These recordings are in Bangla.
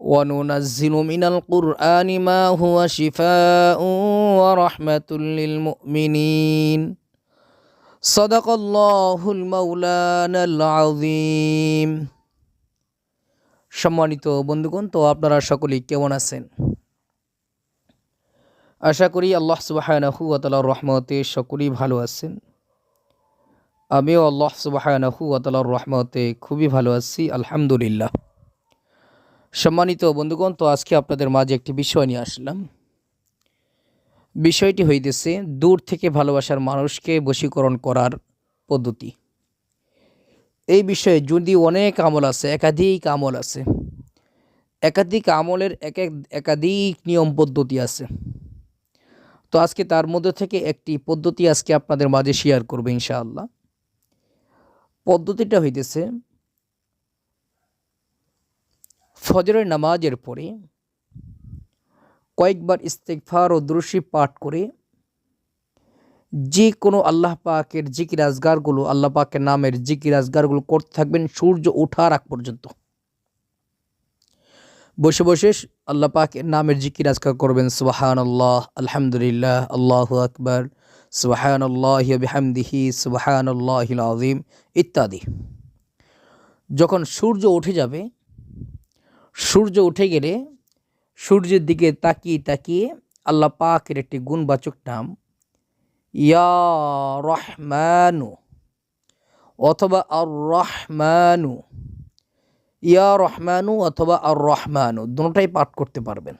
وننزل من القرآن ما هو شفاء ورحمة للمؤمنين صدق الله المولانا العظيم সম্মানিত বন্ধুগণ তো আপনারা সকলেই কেমন আছেন আশা করি আল্লাহ সুবাহানাহু আতালার রহমতে সকলেই ভালো আছেন আমিও আল্লাহ সুবাহানাহু আতালার রহমতে খুবই ভালো আছি আলহামদুলিল্লাহ সম্মানিত বন্ধুগণ, তো আজকে আপনাদের মাঝে একটি বিষয় নিয়ে আসলাম। বিষয়টি হইতেছে, দূর থেকে ভালোবাসার মানুষকে বশীকরণ করার পদ্ধতি। এই বিষয়ে যদি অনেক আমল আছে, একাধিক আমল আছে, একাধিক আমলের এক এক, একাধিক নিয়ম পদ্ধতি আছে, তো আজকে তার মধ্যে থেকে একটি পদ্ধতি আজকে আপনাদের মাঝে শেয়ার করবে ইনশাআল্লাহ। পদ্ধতিটা হইতেছে ফজরের নামাজের পরে কয়েকবার ইস্তেকফার ও দ্রুশি পাঠ করে যে কোনো আল্লাহ পাকের জিকির আজগারগুলো, আল্লাহ পাকের নামের জিকির আজগারগুলো করতে থাকবেন সূর্য ওঠার আগ পর্যন্ত। বসে বসে আল্লাহ পাকের নামের জিকির আজগার করবেন সুবাহান আল্লাহ আলহামদুলিল্লাহ, আল্লাহ আকবর সুবাহান আল্লাহ বিহামদিহি সুবাহান আল্লাহ আজিম ইত্যাদি। যখন সূর্য উঠে যাবে সূর্য উঠে গেলে সূর্যের দিকে তাকিয়ে তাকিয়ে আল্লাহ পাকের একটি গুণবাচক নাম, ইয়া রহমানু, অথবা আর রহমানু ইয়া রহমানু অথবা আর রহমানু দুটাই পাঠ করতে পারবেন।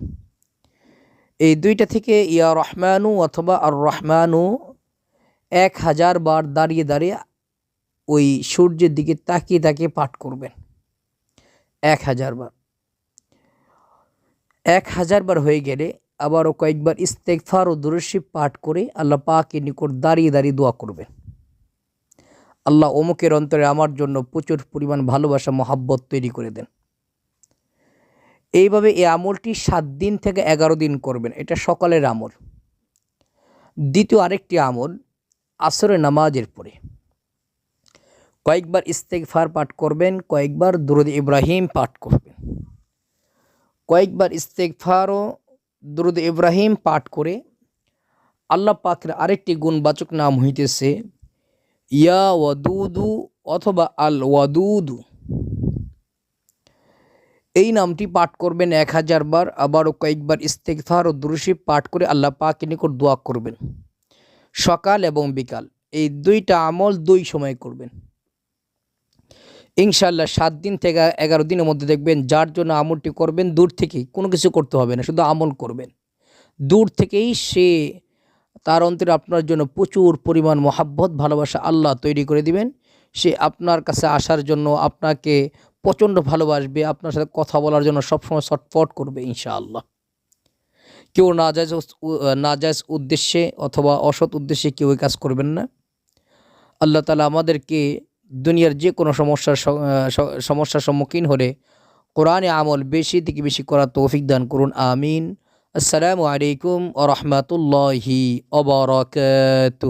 এই দুইটা থেকে ইয়া রহমানু অথবা আর রহমানু এক হাজার বার দাঁড়িয়ে দাঁড়িয়ে ওই সূর্যের দিকে তাকিয়ে তাকিয়ে পাঠ করবেন। এক হাজার বার। এক হাজার বার হয়ে গেলে আবারও কয়েকবার ইস্তেকফার ও দুরশি পাঠ করে আল্লাহ পাকের নিকট দাঁড়িয়ে দাঁড়িয়ে দোয়া করবেন আল্লাহ অমুকের অন্তরে আমার জন্য প্রচুর পরিমাণ ভালোবাসা, মহাব্বত তৈরি করে দেন। এইভাবে এই আমলটি সাত দিন থেকে এগারো দিন করবেন। এটা সকালের আমল। দ্বিতীয় আরেকটি আমল আসরে নামাজের পরে। কয়েকবার ইস্তেকফার পাঠ করবেন, কয়েকবার দুরদ ইব্রাহিম পাঠ করবেন। কয়েকবার ইস্তেকফার ও দুরুদ ইব্রাহিম পাঠ করে আল্লাহ পাকের আরেকটি গুণবাচক নাম হইতেছে ইয়া ওয়াদুদু অথবা আল ওয়াদুদু। এই নামটি পাঠ করবেন এক হাজার বার, আবারও কয়েকবার ইস্তেকফার ও দুরুশি পাঠ করে আল্লাহ পাকের নিকট দোয়া করবেন। সকাল এবং বিকাল, এই দুইটা আমল দুই সময় করবেন। ইনশাল্লাহ সাত দিন থেকে এগারো দিনের মধ্যে দেখবেন যার জন্য আমলটি করবেন, দূর থেকেই কোনো কিছু করতে হবে না, শুধু আমল করবেন। দূর থেকেই সে তার অন্তরে আপনার জন্য প্রচুর পরিমাণ মহাব্বত, ভালোবাসা আল্লাহ তৈরি করে দিবেন। সে আপনার কাছে আসার জন্য আপনাকে প্রচণ্ড ভালোবাসবে, আপনার সাথে কথা বলার জন্য সবসময় ছটফট করবে ইনশাআল্লাহ। কেউ না যায় না যায় উদ্দেশ্যে অথবা অসৎ উদ্দেশ্যে কেউ কাজ করবেন না। আল্লাহ তালা আমাদেরকে দুনিয়ার যে কোনো সমস্যার সমস্যার সম্মুখীন হলে কোরআনে আমল বেশি থেকে বেশি করার তৌফিক দান করুন। আমিন। আসসালামু আলাইকুম ও রহমতুল্লাহি অবরকাত